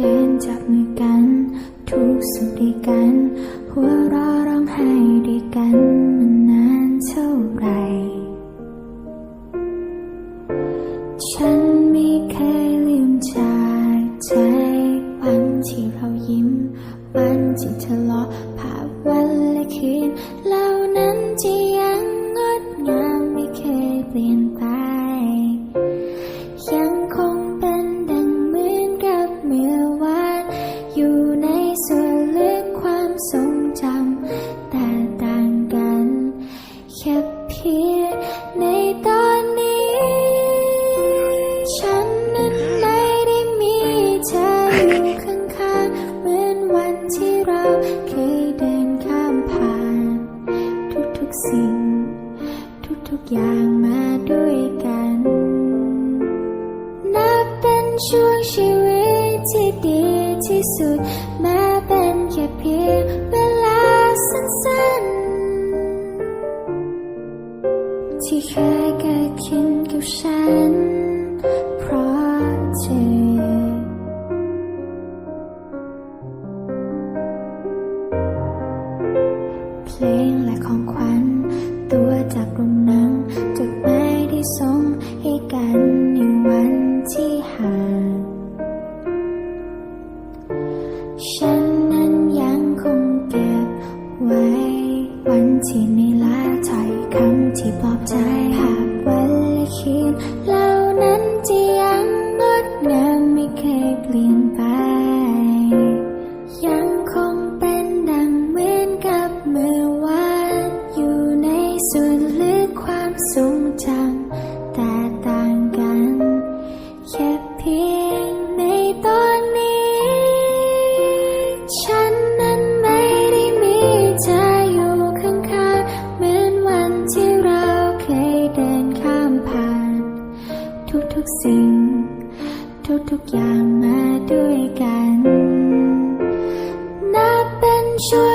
เดินจับมือกัน ทุกสุขด้วยกัน หัวเราะร้องไห้ด้วยกันมันนานเท่าไหรฉันไม่เคยลืมจากใจ วันที่เรายิ้ม วันที่ทะเลาะภาพวันและคืนเหล่านั้นที่ ทุกอย่างมาด้วยกัน นับเป็นช่วงชีวิตที่ดีที่สุด แม้เป็นแค่เพียงเวลาสั้นๆ ที่เคยเกิดขึ้นกับฉัน เพราะเธอเพลงและของขวัญตัวจากโรงหนังจ ห่าง ฉันนั้นยังคงเก็บไว้ วันที่ไม่ลาถ้อยคำที่ปลอบใจ บเป็นช่ว